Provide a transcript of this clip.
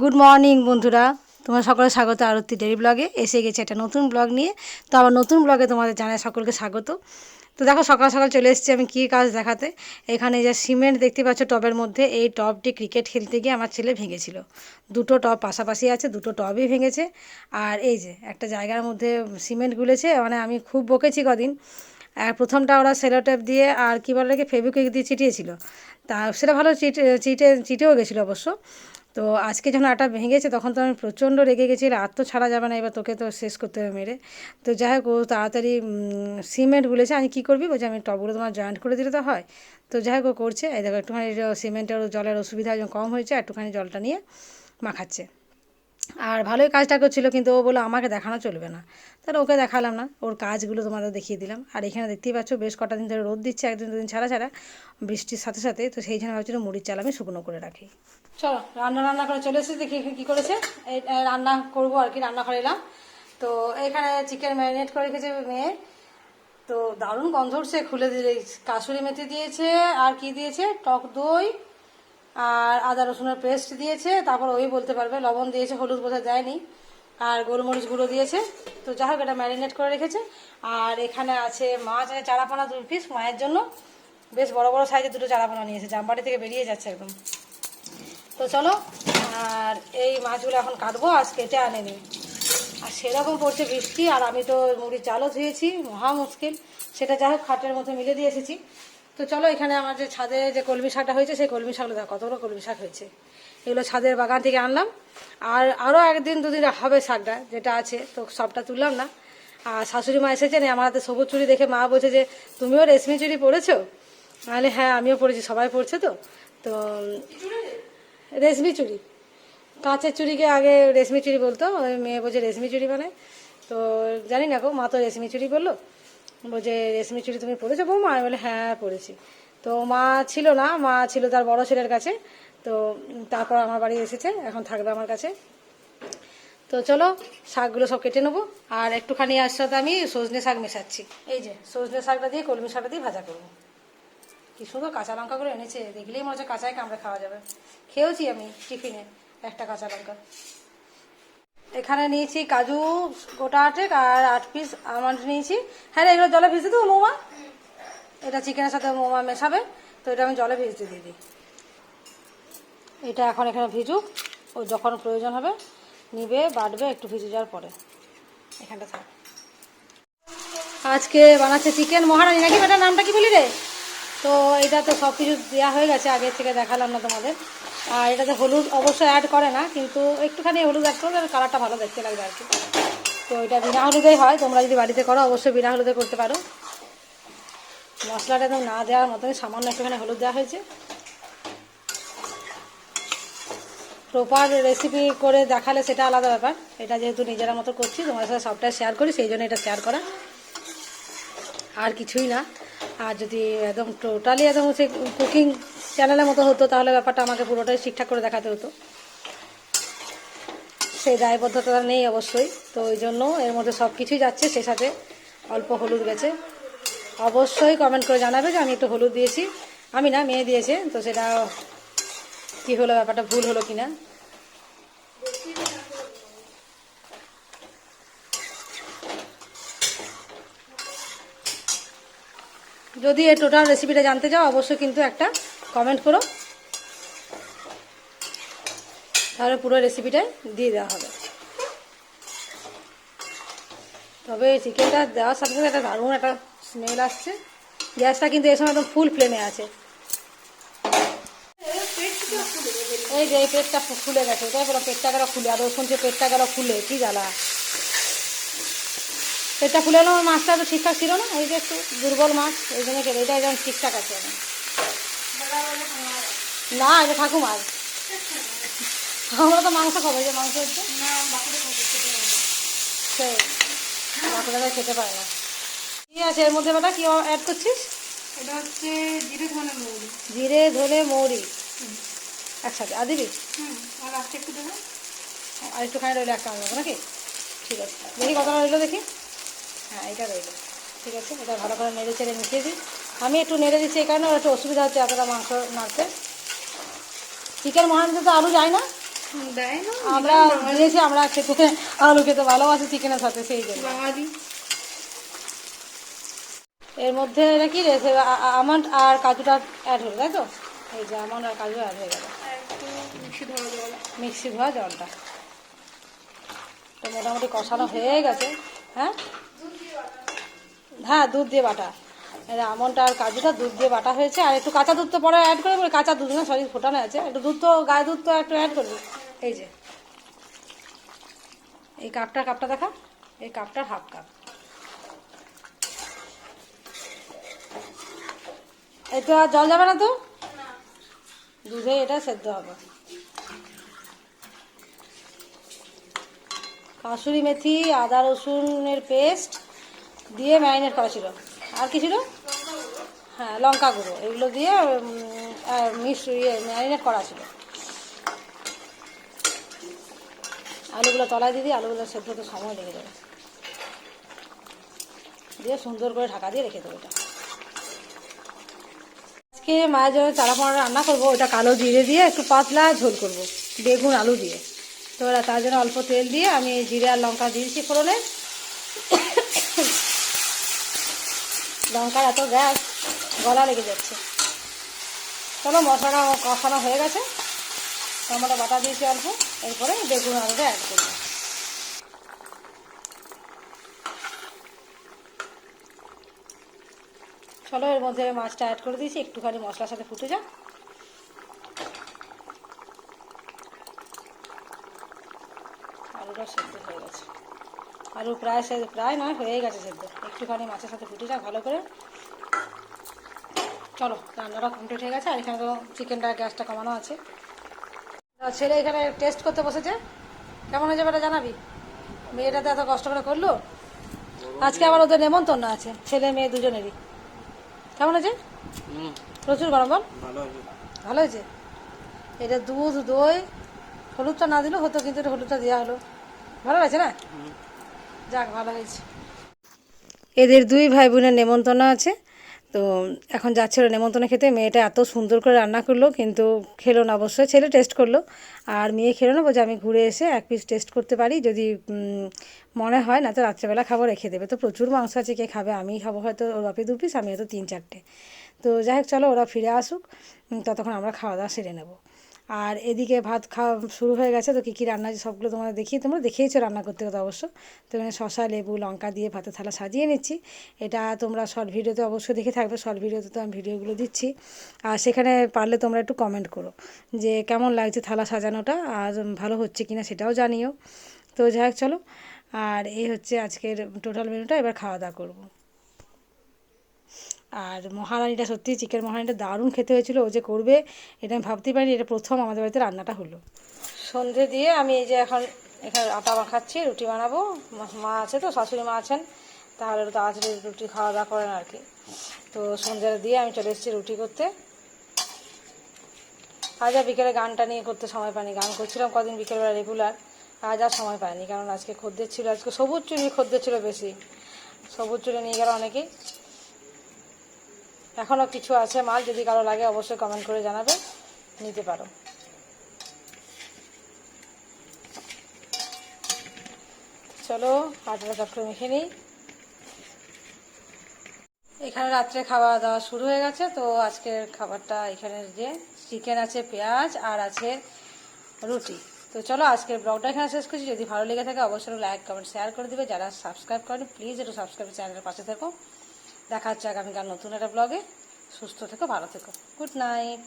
Good morning বন্ধুরা। তোমার সকলে স্বাগত আরতি ডেরি ব্লগে এসে গেছে একটা নতুন ব্লগ নিয়ে। তো আবার নতুন ব্লগে তোমাদের জানাই সকলকে স্বাগত। তো দেখো, সকাল সকাল চলে এসেছি আমি কী কাজ দেখাতে। এখানে যে সিমেন্ট দেখতে পাচ্ছ টবের মধ্যে, এই টবটি ক্রিকেট খেলতে গিয়ে আমার ছেলে ভেঙেছিল। দুটো টব পাশাপাশি আছে, দুটো টবই ভেঙেছে। আর এই যে, একটা জায়গার মধ্যে সিমেন্ট গুলেছে মানে আমি খুব বকেছি কদিন। আর প্রথমটা ওরা সেলোটেপ দিয়ে আর কী বলে ফেবিকুইক দিয়ে চিটিয়েছিল তা সেটা ভালো চিটে চিটে, চিটেও গেছিল অবশ্য। তো আজকে যখন আটা ভেঙেছে, তখন তো আমি প্রচণ্ড রেগে গেছি, আর তো ছাড়া যাবে না, এবার তোকে তো শেষ করতে হবে মেরে। তো যাই হোক, ও তাড়াতাড়ি সিমেন্ট গুলেছে আমি কী করবি? বলছি, আমি টবগুলো তোমার জয়েন্ট করে দিলে তো হয়। তো যাই হোক, ও করছে। এই দেখো, একটুখানি সিমেন্টের জলের অসুবিধা কম হয়েছে, একটুখানি জলটা নিয়ে মাখাচ্ছে। আর ভালোই কাজটা করছিল, কিন্তু ও বলে আমাকে দেখানো চলবে না। তাহলে ওকে দেখালাম না, ওর কাজগুলো তোমাদের দেখিয়ে দিলাম। আর এখানে দেখতেই পাচ্ছ, বেশ কটা দিন ধরে রোদ দিচ্ছে, একদিন দুদিন ছাড়া ছাড়া, বৃষ্টির সাথে সাথে। তো সেই জন্য ভাবছিল মুড়ির চাল আমি শুকনো করে রাখি। চলো, রান্না রান্না করে চলে এসেছি, দেখি কী করেছে। এই রান্না করব আর কি, রান্না করে এলাম। তো এখানে চিকেন ম্যারিনেট করে রেখেছে মেয়ে। তো দারুণ গন্ধ উঠছে, খুলে দিলে কাসুরি মেথি দিয়েছে, আর কি দিয়েছে? টক দই আর আদা রসুনের পেস্ট দিয়েছে, তারপর ওই বলতে পারবে, লবণ দিয়েছে, হলুদ বোধহয় দেয়নি, আর গোলমরিচ গুঁড়ো দিয়েছে। তো যাই হোক, এটা ম্যারিনেট করে রেখেছে। আর এখানে আছে মাছ, আছে চারাপোনা দুই পিস মায়ের জন্য। বেশ বড় বড় সাইজের দুটো চারাপোনা নিয়েছে, জামবাড়ি থেকে বেরিয়ে যাচ্ছে একদম। তো চলো, আর এই মাছগুলো এখন কাটবো, আজ কেটে আনে আনেনি। আর সেরকম পড়ছে বৃষ্টি, আর আমি তো মুড়ির চালও ধুয়েছি, মহা মুশকিল। সেটা যাই হোক, খাটের মধ্যে মিলে দিয়ে এসেছি। তো চলো এখানে আমার যে ছাদে যে কলমি শাকটা হয়েছে, সেই কলমি শাকগুলো দেখো কতগুলো কলমি শাক হয়েছে। এগুলো ছাদের বাগান থেকে আনলাম। আর আরও একদিন দুদিন হবে শাকটা যেটা আছে, তো সবটা তুললাম না। আর শাশুড়ি মা এসেছেন আমার হাতে সবুজ চুড়ি দেখে মা বলছে যে, তুমিও রেশমি চুড়ি পরেছো? নাহলে হ্যাঁ আমিও পড়েছি সবাই পড়ছে তো। তো, রেশমি চুড়ি। কাঁচের চুড়িকে আগে রেশমি চুড়ি বলতো, ওই মেয়ে বলছে রেশমি চুড়ি মানে তো জানি না গো, মা তো রেশমি চুড়ি বলল। বলছে রেশমি চুড়ি তুমি পড়েছো বৌমা? আমি বলে হ্যাঁ পড়েছি। তো মা ছিল না, মা ছিল তার বড় ছেলের কাছে। তো তারপর আমার বাড়ি এসেছে, এখন থাকবে আমার কাছে। তো চলো, শাকগুলো সব কেটে নেব। আর একটুখানি সাথে আমি সজনে শাক মেশাচ্ছি। এই যে, সজনে শাকটা দিয়ে, কলমি শাকটা দিয়ে ভাজা করব। কি সুন্দর কাঁচা লঙ্কাগুলো এনেছে, দেখলেই মনে হচ্ছে কাঁচাই কামড়ে খাওয়া যাবে। খেয়েওছি আমি টিফিনে একটা কাঁচা লঙ্কা। এখানে নিয়েছি কাজু, গোটা আটেক আর আট পিস আমন্ড নিয়েছি। হ্যাঁ এগুলো জলে ভিজতে দেবো, মোমা? এটা চিকেনের সাথে মোমা মেশাবে, তো এটা আমি জলে ভিজতে দিয়ে দিই। এটা এখন এখানে ভিজুক, ও যখন প্রয়োজন হবে নিবে, বাটবে, একটু ভিজে যাওয়ার পরে। এখানটা থাক আজকে বানাচ্ছে চিকেন মহারানী, নাকি বেটার নামটা কি বলি রে তো এটা তো সব কিছু দেওয়া হয়ে গেছে আগে থেকে দেখালাম না তোমাদের। আর এটাতে হলুদ অবশ্যই অ্যাড করে না, কিন্তু একটুখানি হলুদ অ্যাড করলে কালারটা ভালো দেখতে লাগবে আর কি। তো এটা বিনা হলুদেই হয়, তোমরা যদি বাড়িতে করো, অবশ্যই বিনা হলুদে করতে পারো। মশলাটা একদম না দেওয়ার মতনই সামান্য একটুখানি হলুদ দেওয়া হয়েছে। প্রপার রেসিপি করে দেখালে সেটা আলাদা ব্যাপার। এটা যেহেতু নিজেরা মতো করছি তোমার সাথে সবটাই শেয়ার করি, সেই জন্য এটা শেয়ার করা। আর কিছুই না। আর যদি একদম টোটালি একদম হচ্ছে কুকিং চ্যানেলের মতো হতো, তাহলে ব্যাপারটা আমাকে পুরোটাই ঠিকঠাক করে দেখাতে হতো। সেই দায়বদ্ধতা নেই অবশ্যই, তো ওই জন্য এর মধ্যে সব কিছুই যাচ্ছে সে সাথে অল্প হলুদ গেছে। অবশ্যই কমেন্ট করে জানাবে যে আমি একটু হলুদ দিয়েছি। আমি না, মেয়ে দিয়েছে, তো সেটা কি হলো, ব্যাপারটা ভুল হলো কিনা? যদি এই টোটাল রেসিপিটা জানতে চাও, অবশ্যই কিন্তু একটা কমেন্ট করো। তাহলে পুরো রেসিপিটাই দিয়ে দেওয়া হবে। তবে এই চিকেনটা দেওয়ার সাথে সাথে একটা দারুণ একটা স্মেল আসছে। গ্যাসটা কিন্তু এই সময় একদম ফুল ফ্লেমে আছে। এই যে এই পেটটা ফুলে গেছে বলো পেটটা গেল ফুলে আর ও শুনছে পেটটা গেল ফুলে কি জ্বালা। পেটটা ফুলে আমার মাছটা তো ঠিকঠাক ছিল না এই যে একটু দুর্বল মাছ এই জন্য কেটে এটা একদম ঠিকঠাক আছে না এটা ঠাকুমার। আমরা তো মাংস খাব এই যে মাংস হচ্ছে। সেই বাকিরা খেতে পারে না। কি আছে এর মধ্যে বেটা? কি অ্যাড করছিস? এটা হচ্ছে জিরে ধনে মৌরি। জিরে ধনে মৌরি। একসাথে। আর দিবি? আর একটু দেবো। আর একটুখানি রইল একটা আনব নাকি? ঠিক আছে। দেখি কতটা রইল দেখি। হ্যাঁ এটা রইল। ঠিক আছে এটা ভালো করে নেড়ে চেড়ে মিশিয়ে দিই। আমি একটু নেড়ে দিচ্ছি এই কারণে একটু অসুবিধা হচ্ছে এতটা মাংস নাড়তে। চিকেন মহানিতে তো আলু যায় না? আমরা দিয়েছি আমরা খেতে আলু খেতে ভালোবাসি চিকেনের সাথে সেই জন্য। বাঙালি। এর মধ্যে এটা কি রয়েছে আমন্ড আর কাজুটা অ্যাড হলো তাই তো? এই যে আমন্ড আর কাজু অ্যাড হয়ে গেল। মিক্সি ধোয়া জলটা। তো মোটামুটি কষানো হয়ে গেছে হ্যাঁ? হ্যাঁ দুধ দিয়ে বাটা। আমনটা আর কাজুটা দুধ দিয়ে বাটা হয়েছে। আর একটু কাঁচা দুধ তো পরে অ্যাড করে বলি কাঁচা দুধ না সরি ফোটানো আছে। একটু দুধ তো, গায়ে দুধ তো একটু অ্যাড করবি এই যে। এই কাপটা কাপটা দেখা। এই কাপটার হাফ কাপ এই তো আর জল যাবে না তো? দুধে এটা সেদ্ধ হবে। কাসুরি মেথি, আদা রসুনের পেস্ট দিয়ে ম্যারিনেট করা ছিল। আর কি ছিল? হ্যাঁ লঙ্কা গুঁড়ো। এগুলো দিয়ে মিক্স ইয়ে ম্যারিনেট করা ছিল। আলুগুলো তলায় দিয়ে দিই আলুগুলো সেদ্ধ হতে সময় লেগে যাবে। দিয়ে সুন্দর করে ঢাকা দিয়ে রেখে দেবো এটা। আজকে মায়ের জন্য চারা পোনা রান্না করব। ওটা কালো জিরে দিয়ে, একটু পাতলা ঝোল করব, বেগুন, আলু দিয়ে। তো তার জন্য অল্প তেল দিয়ে আমি জিরে আর লঙ্কা দিয়েছি ফোড়নে। লঙ্কার এত গ্যাস, গলা লেগে যাচ্ছে। চলো মশলাটা কষানো হয়ে গেছে। টমেটো বাটা দিয়েছি অল্প, এরপরে বেগুন আলুটা অ্যাড করব। চলো এর মধ্যে মাছটা অ্যাড করে দিয়েছি, একটুখানি মশলার সাথে ফুটে যাক। আলুটা সেদ্ধ হয়ে গেছে। আলু প্রায় সে প্রায় নয় হয়ে গেছে সেদ্ধ। একটুখানি মাছের সাথে ফুটে যাক ভালো করে। চলো রান্নাটা কমপ্লিট হয়ে গেছে আর এখানে তো চিকেনটা গ্যাসটা কমানো আছে। ছেলে এখানে টেস্ট করতে বসেছে। কেমন হয়েছে বেটা জানাবি? মেয়েটা তো এত কষ্ট করে করল। আজকে আবার ওদের নেমন্তন্ন আছে ছেলে মেয়ে দুজনেরই। কেমন হয়েছে? প্রচুর গরম বল? ভালো হয়েছে। এটা দুধ দই হলুদটা না দিলেও হতো কিন্তু হলুদটা দেওয়া হলো। ভালো হয়েছে না? যাক ভালো হয়েছে। এদের দুই ভাই বোনের নেমন্তন্ন আছে। তো এখন যাচ্ছে ওরা নেমন্তন্ন খেতে। মেয়েটা এত সুন্দর করে রান্না করল, কিন্তু খেলো না অবশ্যই। ছেলে টেস্ট করল। আর মেয়ে খেলো না বলছে, আমি ঘুরে এসে এক পিস টেস্ট করতে পারি। যদি মনে হয় না তো রাত্রেবেলা খাব রেখে দেবে। তো প্রচুর মাংস আছে, কে খাবে? আমি খাব হয়তো ওর বাপি দু পিস আমি হয়তো তিন চারটে। তো যাই হোক, চলো ওরা ফিরে আসুক। ততক্ষণ আমরা খাওয়া দাওয়া সেরে নেব। আর এদিকে ভাত খাওয়া শুরু হয়ে গেছে, তো কী কী রান্না আছে সবগুলো তোমাদের দেখিয়ে, তোমরা দেখিয়েছো রান্না করতে করতে অবশ্য। তো এখানে শশা লেবু, লঙ্কা দিয়ে ভাতের থালা সাজিয়ে নিচ্ছি। এটা তোমরা শর্ট ভিডিওতে অবশ্যই দেখে থাকবে শর্ট ভিডিওতে তো আমি ভিডিওগুলো দিচ্ছি। আর সেখানে পারলে তোমরা একটু কমেন্ট করো যে কেমন লাগছে থালা সাজানোটা আর ভালো হচ্ছে কিনা সেটাও জানিও। তো যাই হোক, চলো। আর এই হচ্ছে আজকের টোটাল মেনুটা এবার খাওয়া দাওয়া করব। আর মহারানিটা সত্যি চিকেন মহারানিটা দারুণ খেতে হয়েছিল, ও যে করবে এটা আমি ভাবতেই পারিনি, এটা প্রথম আমাদের বাড়িতে রান্নাটা হলো। সন্ধে দিয়ে আমি এই যে এখন এখানে আটা মাখাচ্ছি, রুটি বানাবো, মা- আছে তো, শাশুড়ি মা আছেন, তাহলে তাড়াতাড়ি রুটি খাওয়া দাওয়া করেন আর কি। তো সন্ধ্যে দিয়ে আমি চলে এসেছি রুটি করতে। আজ আর বিকেলে গানটা নিয়ে করতে সময় পাইনি, গান করছিলাম কদিন বিকেলবেলা রেগুলার আজ আর সময় পাইনি, কারণ আজকে খদ্দের ছিল, আজকে সবুজ চুরি খদ্দের ছিল বেশি। সবুজ চুরি নিয়ে গেল অনেকেই। এখনও কিছু আছে মাল, যদি কারও লাগে অবশ্যই কমেন্ট করে জানাবে, নিতে পারো। চলো আটাটা চট মেখে নিই। এখানে রাত্রে খাওয়া দাওয়া শুরু হয়ে গেছে, তো আজকের খাবারটা এখানে যে চিকেন আছে পেঁয়াজ আর আছে রুটি। তো চলো, আজকের ব্লগটা এখানে শেষ করছি। যদি ভালো লেগে থাকে, অবশ্যই লাইক, কমেন্ট শেয়ার করে দিবে। যারা সাবস্ক্রাইব করেন প্লিজ একটু সাবস্ক্রাইব চ্যানেলের পাশে থেকো। দেখা হচ্ছে আগামীকাল নতুন একটা ব্লগে সুস্থ থেকো ভালো থেকো। Good night